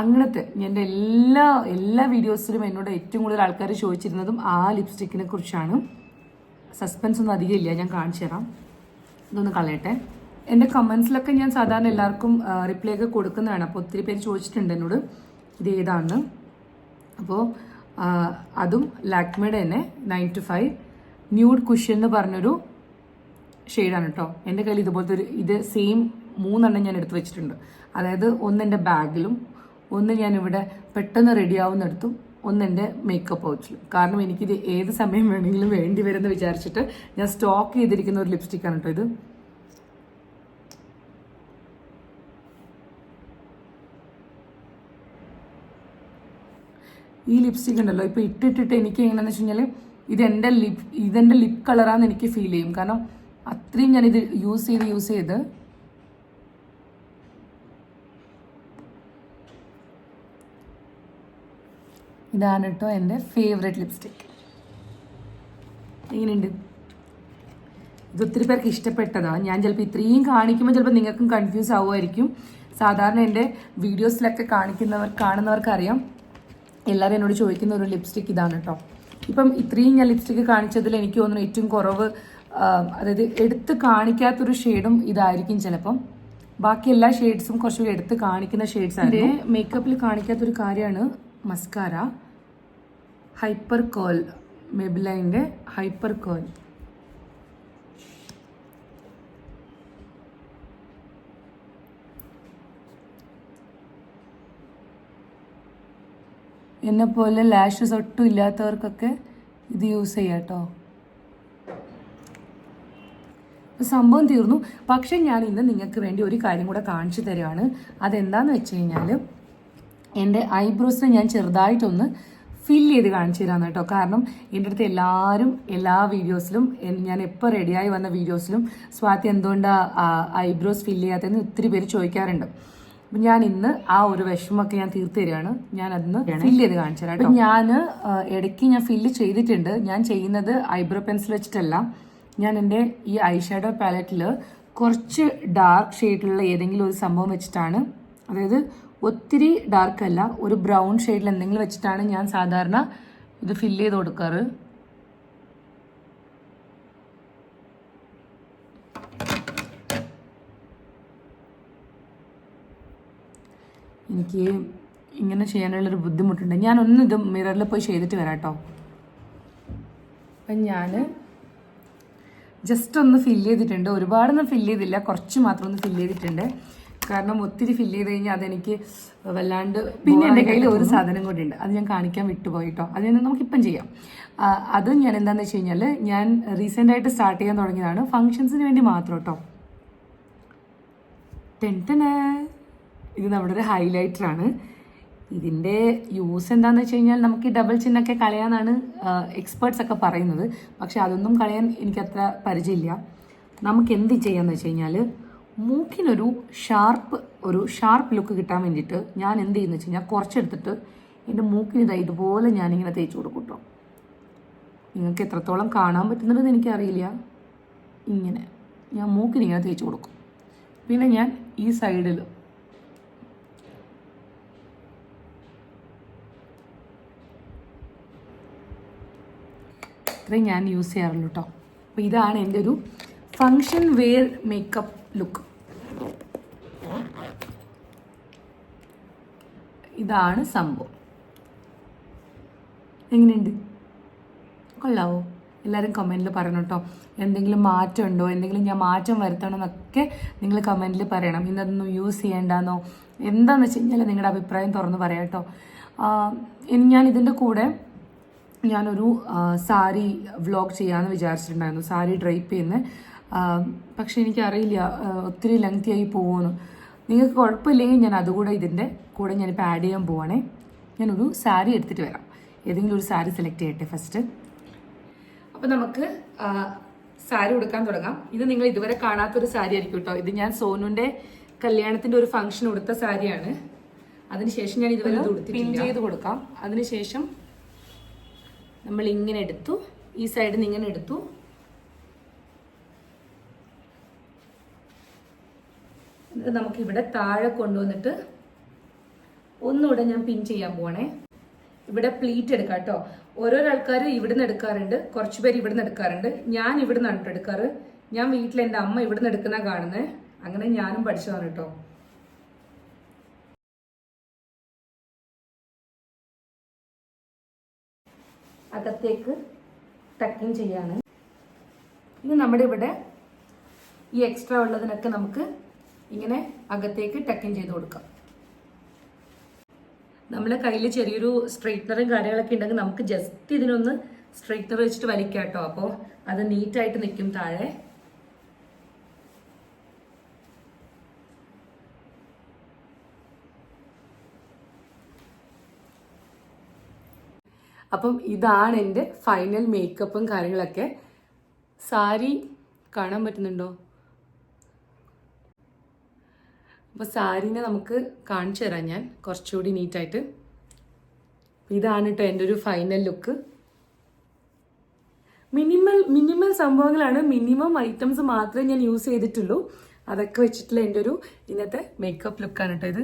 അങ്ങനത്തെ എന്റെ എല്ലാ എല്ലാ വീഡിയോസിലും എന്നോട് ഏറ്റവും കൂടുതൽ ആൾക്കാർ ചോദിച്ചിരുന്നതും ആ ലിപ്സ്റ്റിക്കിനെ കുറിച്ചാണ്. സസ്പെൻസ് ഒന്നും അധികം ഇല്ല ഞാൻ കാണിച്ചു തരാം ഇതൊന്ന് കളയട്ടെ. എന്റെ കമൻസിലൊക്കെ ഞാൻ സാധാരണ എല്ലാവർക്കും റിപ്ലൈ ഒക്കെ കൊടുക്കുന്നതാണ്. അപ്പോൾ ഒത്തിരി പേര് ചോദിച്ചിട്ടുണ്ട് എന്നോട്. ഇത് ഏതാണ്? അപ്പോൾ അതും ലാക്മേഡ് തന്നെ nine two five nude cushion എന്ന് പറഞ്ഞൊരു ഷെയ്ഡാണ് കേട്ടോ എന്റെ കയ്യിൽ ഇതുപോലത്തെ ഒരു ഇത് സെയിം മൂന്നെണ്ണം ഞാൻ എടുത്തു വെച്ചിട്ടുണ്ട്. അതായത് ഒന്ന് ബാഗിലും ഒന്ന് ഞാനിവിടെ പെട്ടെന്ന് റെഡി ആവുന്നിടത്തും ഒന്ന് എന്റെ മേക്കപ്പ് പൗച്ചിലും കാരണം എനിക്കിത് ഏത് സമയം വേണമെങ്കിലും വേണ്ടി വരുമെന്ന് വിചാരിച്ചിട്ട് ഞാൻ സ്റ്റോക്ക് ചെയ്തിരിക്കുന്ന ഒരു ലിപ്സ്റ്റിക്കാണ് കേട്ടോ ഇത്. ഈ ലിപ്സ്റ്റിക് ഉണ്ടല്ലോ. ഇപ്പോൾ ഇട്ടിട്ടിട്ട് എനിക്ക് എങ്ങനെയാണെന്ന് വെച്ച് കഴിഞ്ഞാൽ ഇതെന്റെ ലിപ് ഇതെന്റെ ലിപ് കളറാണെന്ന് എനിക്ക് ഫീൽ ചെയ്യും. കാരണം അത്രയും ഞാനിത് യൂസ് ചെയ്ത് യൂസ് ചെയ്ത് ഇതാണ് കേട്ടോ എന്റെ ഫേവറേറ്റ് ലിപ്സ്റ്റിക് എങ്ങനെയുണ്ട്? ഇത് ഒത്തിരി പേർക്ക് ഇഷ്ടപ്പെട്ടതാണ് ഞാൻ ചിലപ്പോൾ ഇത്രയും കാണിക്കുമ്പോൾ ചിലപ്പോൾ നിങ്ങൾക്കും കൺഫ്യൂസ് ആവുമായിരിക്കും. സാധാരണ എന്റെ വീഡിയോസിലൊക്കെ കാണിക്കുന്നവർ കാണുന്നവർക്ക് അറിയാം എല്ലാവരും എന്നോട് ചോദിക്കുന്ന ഒരു ലിപ്സ്റ്റിക് ഇതാണ് കേട്ടോ ഇപ്പം ഇത്രയും ഞാൻ ലിപ്സ്റ്റിക് കാണിച്ചതിൽ എനിക്ക് തോന്നുന്നു ഏറ്റവും കുറവ് അതായത് എടുത്ത് കാണിക്കാത്തൊരു ഷെയ്ഡും ഇതായിരിക്കും ചിലപ്പം. ബാക്കി എല്ലാ ഷെയ്ഡ്സും കുറച്ചുകൂടി എടുത്ത് കാണിക്കുന്ന ഷെയ്ഡ്സ് ആണ് മേക്കപ്പിൽ കാണിക്കാത്തൊരു കാര്യമാണ് മസ്കാര ഹൈപ്പർ കേൾ മെബിലൈന്റെ ഹൈപ്പർ കോൾ എന്നെ പോലെ ലാഷസ് ഒട്ടും ഇല്ലാത്തവർക്കൊക്കെ ഇത് യൂസ് ചെയ്യാം കേട്ടോ സംഭവം തീർന്നു. പക്ഷേ ഞാൻ ഇന്ന് നിങ്ങൾക്ക് വേണ്ടി ഒരു കാര്യം കൂടെ കാണിച്ചു തരുവാണ്. അതെന്താന്ന് വെച്ച് കഴിഞ്ഞാൽ എന്റെ ഐബ്രോസിനെ ഞാൻ ചെറുതായിട്ടൊന്ന് ഫിൽ ചെയ്ത് കാണിച്ചു തരാമെന്ന് കേട്ടോ. കാരണം എന്റെ അടുത്ത് എല്ലാവരും എല്ലാ വീഡിയോസിലും ഞാൻ എപ്പോൾ റെഡിയായി വന്ന വീഡിയോസിലും സ്വാതി എന്തുകൊണ്ടാണ് ഐബ്രോസ് ഫില്ല് ചെയ്യാത്തതെന്ന് ഒത്തിരി പേര് ചോദിക്കാറുണ്ട്. ഞാൻ ഇന്ന് ആ ഒരു വിഷമമൊക്കെ ഞാൻ തീർത്തു തരികയാണ് ഞാൻ അതിന് ഫില്ല് ചെയ്ത് കാണിച്ചു തരാം ഞാൻ ഇടയ്ക്ക് ഞാൻ ഫില്ല് ചെയ്തിട്ടുണ്ട്. ഞാൻ ചെയ്യുന്നത് ഐബ്രോ പെൻസിൽ വെച്ചിട്ടല്ല. ഞാൻ എന്റെ ഈ ഐ ഷാഡോ പാലറ്റിൽ കുറച്ച് ഡാർക്ക് ഷെയ്ഡിലുള്ള ഏതെങ്കിലും ഒരു സംഭവം വെച്ചിട്ടാണ്. അതായത് ഒത്തിരി ഡാർക്ക് അല്ല ഒരു ബ്രൗൺ ഷെയ്ഡിൽ എന്തെങ്കിലും വെച്ചിട്ടാണ് ഞാൻ സാധാരണ ഇത് ഫില്ല് ചെയ്ത് കൊടുക്കാറ്. എനിക്ക് ഇങ്ങനെ ചെയ്യാനുള്ളൊരു ബുദ്ധിമുട്ടുണ്ട്. ഞാനൊന്ന് ഇത് മിററിൽ പോയി ചെയ്തിട്ട് വരാം കേട്ടോ അപ്പം ഞാൻ ജസ്റ്റ് ഒന്ന് ഫില്ല് ചെയ്തിട്ടുണ്ട്. ഒരുപാടൊന്നും ഫില്ല് ചെയ്തില്ല. കുറച്ച് മാത്രം ഒന്ന് ഫില്ല് ചെയ്തിട്ടുണ്ട്. കാരണം ഒത്തിരി ഫില്ല് ചെയ്ത് കഴിഞ്ഞാൽ അതെനിക്ക് വല്ലാണ്ട് പിന്നെ എന്റെ കയ്യിൽ ഒരു സാധനം കൂടി ഉണ്ട് അത് ഞാൻ കാണിക്കാൻ വിട്ടുപോയിട്ടോ. അത് ഞാൻ നമുക്കിപ്പം ചെയ്യാം. അത് ഞാൻ എന്താണെന്ന് വെച്ച് കഴിഞ്ഞാൽ ഞാൻ റീസെന്റായിട്ട് സ്റ്റാർട്ട് ചെയ്യാൻ തുടങ്ങിയതാണ്. ഫങ്ഷൻസിന് വേണ്ടി മാത്രം കേട്ടോ ടെന്റന് ഇത് നമ്മുടെ ഒരു ഹൈലൈറ്റർ ആണ്. ഇതിന്റെ യൂസ് എന്താണെന്ന് വെച്ച് കഴിഞ്ഞാൽ നമുക്ക് ഈ ഡബിൾ ചിന്നൊക്കെ കളയാനാണ് എക്സ്പേർട്സ് ഒക്കെ പറയുന്നത്. പക്ഷെ അതൊന്നും കളയാൻ എനിക്കത്ര പരിചയമില്ല. നമുക്ക് എന്ത് ചെയ്യാന്ന് വെച്ച് കഴിഞ്ഞാൽ മൂക്കിനൊരു ഷാർപ്പ് ഒരു ഷാർപ്പ് ലുക്ക് കിട്ടാൻ വേണ്ടിയിട്ട് ഞാൻ എന്ത് ചെയ്യുന്നു വെച്ച് കഴിഞ്ഞാൽ കുറച്ചെടുത്തിട്ട് എന്റെ മൂക്കിന് ഇതാ ഇതുപോലെ ഞാനിങ്ങനെ തേച്ച് കൊടുക്കും കേട്ടോ നിങ്ങൾക്ക് എത്രത്തോളം കാണാൻ പറ്റുന്നുണ്ടെന്ന് എനിക്കറിയില്ല. ഇങ്ങനെ. ഞാൻ മൂക്കിനിങ്ങനെ തേച്ച് കൊടുക്കും. പിന്നെ ഞാൻ ഈ സൈഡിൽ ഇത്രയും ഞാൻ യൂസ് ചെയ്യാറുള്ളൂ കേട്ടോ അപ്പോൾ ഇതാണ് എന്റെ ഒരു ഫങ്ഷൻ വെയർ മേക്കപ്പ് ലുക്ക് ഇതാണ് സംഭവം. എങ്ങനെയുണ്ട്? കൊള്ളാവോ? എല്ലാവരും കമന്റിൽ പറയണം കേട്ടോ എന്തെങ്കിലും മാറ്റം ഉണ്ടോ എന്തെങ്കിലും ഞാൻ മാറ്റം വരുത്തണം എന്നൊക്കെ നിങ്ങൾ കമന്റിൽ പറയണം. ഇന്നതൊന്നും യൂസ് ചെയ്യേണ്ടെന്നോ? എന്താണെന്ന് വെച്ച് കഴിഞ്ഞാൽ നിങ്ങളുടെ അഭിപ്രായം തുറന്ന് പറയാം കേട്ടോ ഞാൻ ഇതിന്റെ കൂടെ ഞാനൊരു സാരി വ്ലോഗ് ചെയ്യാമെന്ന് വിചാരിച്ചിട്ടുണ്ടായിരുന്നു. സാരി ഡ്രൈപ്പ് ചെയ്യുന്ന. പക്ഷെ എനിക്കറിയില്ല ഒത്തിരി ലെങ്തി ആയി പോകുമെന്ന് നിങ്ങൾക്ക് കുഴപ്പമില്ലെങ്കിൽ ഞാൻ അതുകൂടെ ഇതിന്റെ കൂടെ ഞാനിപ്പോൾ ആഡ് ചെയ്യാൻ പോവാണേ. ഞാനൊരു സാരി എടുത്തിട്ട് വരാം. ഏതെങ്കിലും ഒരു സാരി സെലക്ട് ചെയ്യട്ടെ ഫസ്റ്റ് അപ്പോൾ നമുക്ക് സാരി ഉടുക്കാൻ തുടങ്ങാം. ഇത് നിങ്ങൾ ഇതുവരെ കാണാത്തൊരു സാരി ആയിരിക്കും കേട്ടോ ഇത് ഞാൻ സോനുവിന്റെ കല്യാണത്തിന്റെ ഒരു ഫംഗ്ഷൻ ഉടുത്ത സാരിയാണ്. അതിനുശേഷം ഞാൻ ഇതുവരെ പിൻ ചെയ്ത് കൊടുക്കാം. അതിനുശേഷം നമ്മൾ ഇങ്ങനെ എടുത്തു. ഈ സൈഡിൽ നിന്ന് ഇങ്ങനെ എടുത്തു. എന്നിട്ട് നമുക്ക് ഇവിടെ താഴെ കൊണ്ടുവന്നിട്ട് ഒന്നുകൂടെ ഞാൻ പിൻ ചെയ്യാൻ പോവാണേ. ഇവിടെ പ്ലീറ്റ് എടുക്കാം കേട്ടോ ഓരോരോ ആൾക്കാർ ഇവിടുന്ന് എടുക്കാറുണ്ട്. കുറച്ച് പേര് ഇവിടുന്ന് എടുക്കാറുണ്ട്. ഞാൻ ഇവിടുന്ന് കേട്ടോ എടുക്കാറ്. ഞാൻ വീട്ടിൽ എന്റെ അമ്മ ഇവിടുന്ന് എടുക്കുന്ന കാണുന്നത് അങ്ങനെ ഞാനും പഠിച്ചതാണ് കേട്ടോ അകത്തേക്ക് ടക്കിങ് ചെയ്യാണ്. ഇനി നമ്മുടെ ഇവിടെ ഈ എക്സ്ട്രാ ഉള്ളതിനൊക്കെ നമുക്ക് ഇങ്ങനെ അകത്തേക്ക് ടക്കിൻ ചെയ്ത് കൊടുക്കാം. നമ്മളെ കയ്യിൽ ചെറിയൊരു സ്ട്രെയിറ്റ്നറും കാര്യങ്ങളൊക്കെ ഉണ്ടെങ്കിൽ നമുക്ക് ജസ്റ്റ് ഇതിനൊന്ന് സ്ട്രെയിറ്റ്നർ വെച്ചിട്ട് വലിക്കാം കേട്ടോ അപ്പോൾ അത് നീറ്റായിട്ട് നിൽക്കും താഴെ. അപ്പം ഇതാണ് എന്റെ ഫൈനൽ മേക്കപ്പും കാര്യങ്ങളൊക്കെ. സാരി കാണാൻ പറ്റുന്നുണ്ടോ? അപ്പോൾ സാരീനെ നമുക്ക് കാണിച്ചു തരാം ഞാൻ. കുറച്ചുകൂടി നീറ്റായിട്ട് ഇതാണ് കേട്ടോ എന്റെ ഒരു ഫൈനൽ ലുക്ക് മിനിമൽ മിനിമൽ സംഭവങ്ങളാണ്. മിനിമം ഐറ്റംസ് മാത്രമേ ഞാൻ യൂസ് ചെയ്തിട്ടുള്ളൂ. അതൊക്കെ വെച്ചിട്ടുള്ള എന്റെ ഒരു ഇന്നത്തെ മേക്കപ്പ് ലുക്കാണ് കേട്ടോ ഇത്.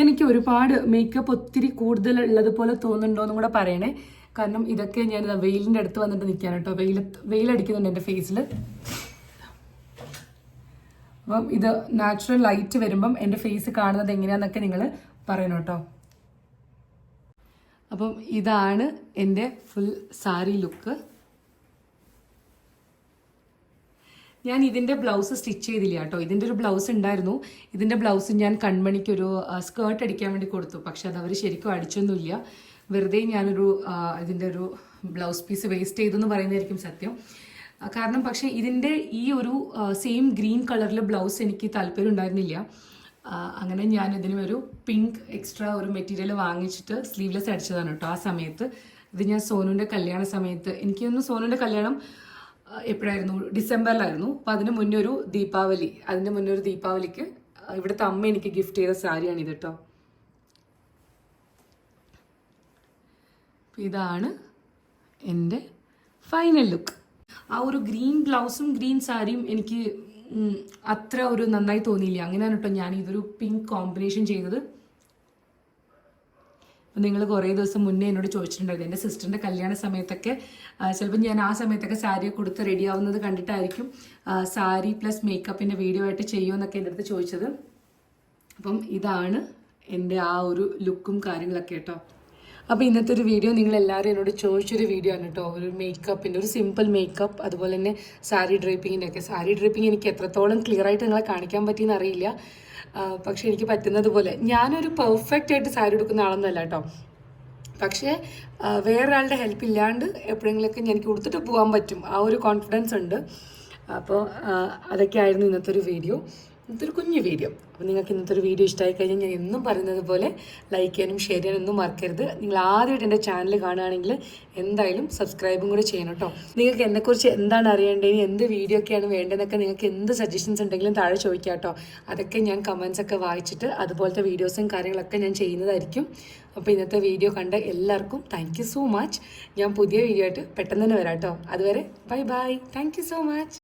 എനിക്ക് ഒരുപാട് മേക്കപ്പ് ഒത്തിരി കൂടുതൽ ഉള്ളത് പോലെ തോന്നുന്നുണ്ടോ എന്നും കൂടെ പറയണേ. കാരണം ഇതൊക്കെ ഞാൻ വെയിലിന്റെ അടുത്ത് വന്നിട്ട് നിൽക്കാൻ കേട്ടോ. വെയിൽ വെയിലടിക്കുന്നുണ്ട് എന്റെ ഫേസിൽ അപ്പം ഇത് നാച്ചുറൽ ലൈറ്റ് വരുമ്പം എന്റെ ഫേസ് കാണുന്നത് എങ്ങനെയാണെന്നൊക്കെ നിങ്ങൾ പറയണം കേട്ടോ. അപ്പം ഇതാണ് എന്റെ ഫുൾ സാരി ലുക്ക് ഞാൻ ഇതിന്റെ ബ്ലൗസ് സ്റ്റിച്ച് ചെയ്തില്ല കേട്ടോ. ഇതിന്റെ ഒരു ബ്ലൗസ് ഉണ്ടായിരുന്നു. ഇതിന്റെ ബ്ലൗസ് ഞാൻ കൺമണിക്കൊരു സ്കേർട്ട് അടിക്കാൻ വേണ്ടി കൊടുത്തു. പക്ഷെ അത് അവർ ശരിക്കും അടിച്ചൊന്നുമില്ല. വെറുതെ ഞാനൊരു ഇതിന്റെ ഒരു ബ്ലൗസ് പീസ് വേസ്റ്റ് ചെയ്തു എന്ന് പറയുന്നതായിരിക്കും സത്യം. കാരണം പക്ഷേ ഇതിന്റെ ഈ ഒരു സെയിം ഗ്രീൻ കളറിൽ ബ്ലൗസ് എനിക്ക് താല്പര്യം ഉണ്ടായിരുന്നില്ല. അങ്ങനെ ഞാൻ ഇതിന് ഒരു പിങ്ക് എക്സ്ട്രാ ഒരു മെറ്റീരിയൽ വാങ്ങിച്ചിട്ട് സ്ലീവ്ലെസ് അടിച്ചതാണ് കേട്ടോ ആ സമയത്ത്. ഇത് ഞാൻ സോനുവിന്റെ കല്യാണ സമയത്ത്. എനിക്ക് സോനുവിന്റെ കല്യാണം എപ്പോഴായിരുന്നു? ഡിസംബറിലായിരുന്നു. അപ്പം അതിന് മുന്നേ ഒരു ദീപാവലി. അതിന് മുന്നേ ഒരു ദീപാവലിക്ക് ഇവിടുത്തെ അമ്മ എനിക്ക് ഗിഫ്റ്റ് ചെയ്ത സാരിയാണ് ഇത് കേട്ടോ ഇതാണ് എന്റെ ഫൈനൽ ലുക്ക്. ആ ഒരു ഗ്രീൻ ബ്ലൗസും ഗ്രീൻ സാരിയും എനിക്ക് അത്ര ഒരു നന്നായി തോന്നിയില്ല. അങ്ങനെയാണ് കേട്ടോ ഞാൻ ഇതൊരു പിങ്ക് കോമ്പിനേഷൻ ചെയ്തത്. നിങ്ങൾ കുറേ ദിവസം മുന്നേ എന്നോട് ചോദിച്ചിട്ടുണ്ടായിരുന്നു. എന്റെ സിസ്റ്ററിന്റെ കല്യാണ സമയത്തൊക്കെ ചിലപ്പോൾ ഞാൻ ആ സമയത്തൊക്കെ സാരി കൊടുത്ത് റെഡി ആവുന്നത് കണ്ടിട്ടായിരിക്കും സാരി പ്ലസ് മേക്കപ്പിന്റെ വീഡിയോ ആയിട്ട് ചെയ്യുമെന്നൊക്കെ എന്റെ അടുത്ത് ചോദിച്ചത്. അപ്പം ഇതാണ് എന്റെ ആ ഒരു ലുക്കും കാര്യങ്ങളൊക്കെ കേട്ടോ. അപ്പോൾ ഇന്നത്തെ ഒരു വീഡിയോ നിങ്ങൾ എല്ലാവരും എന്നോട് ചോദിച്ചൊരു വീഡിയോ ആണ് കേട്ടോ. ഒരു മേക്കപ്പിന്റെ ഒരു സിമ്പിൾ മേക്കപ്പ് അതുപോലെ തന്നെ സാരി ഡ്രൈപ്പിങ്ങിന്റെ ഒക്കെ. സാരി ഡ്രൈപ്പിംഗ് എനിക്ക് എത്രത്തോളം ക്ലിയർ ആയിട്ട് നിങ്ങളെ കാണിക്കാൻ പറ്റിയെന്ന് അറിയില്ല. ആ, പക്ഷേ എനിക്ക് പറ്റുന്നത് പോലെ. ഞാനൊരു പെർഫെക്റ്റ് ആയിട്ട് സാരി എടുക്കുന്ന ആളൊന്നുമല്ല കേട്ടോ. പക്ഷേ വേറൊരാളുടെ ഹെൽപ്പ് ഇല്ലാണ്ട് ഞാൻ എനിക്ക് കൊടുത്തിട്ട് പോകാൻ പറ്റും. ആ ഒരു കോൺഫിഡൻസ് ഉണ്ട്. അപ്പോൾ അതൊക്കെ ആയിരുന്നു ഇന്നത്തെ ഒരു വീഡിയോ ഒരു കുഞ്ഞു വീഡിയോ അപ്പോൾ നിങ്ങൾക്ക് ഇന്നത്തെ ഒരു വീഡിയോ ഇഷ്ടമായി കഴിഞ്ഞാൽ ഞാൻ എന്നും പറയുന്നത് പോലെ ലൈക്ക് ചെയ്യാനും ഷെയർ ചെയ്യാനും ഒന്നും മറക്കരുത്. നിങ്ങൾ ആദ്യമായിട്ട് എന്റെ ചാനൽ കാണുകയാണെങ്കിൽ എന്തായാലും സബ്സ്ക്രൈബും കൂടെ ചെയ്യണം കേട്ടോ. നിങ്ങൾക്ക് എന്നെക്കുറിച്ച് എന്താണ് അറിയേണ്ടത്? എന്ത് വീഡിയോ ഒക്കെയാണ് വേണ്ടതെന്നൊക്കെ നിങ്ങൾക്ക് എന്ത് സജഷൻസ് ഉണ്ടെങ്കിലും താഴെ ചോദിക്കാം കേട്ടോ. അതൊക്കെ ഞാൻ കമൻസ് ഒക്കെ വായിച്ചിട്ട് അതുപോലത്തെ വീഡിയോസും കാര്യങ്ങളൊക്കെ ഞാൻ ചെയ്യുന്നതായിരിക്കും. അപ്പോൾ ഇന്നത്തെ വീഡിയോ കണ്ട എല്ലാവർക്കും താങ്ക് സോ മച്ച് ഞാൻ പുതിയ വീഡിയോ ആയിട്ട് പെട്ടെന്ന് തന്നെ വരാം കേട്ടോ. അതുവരെ bye bye thank so much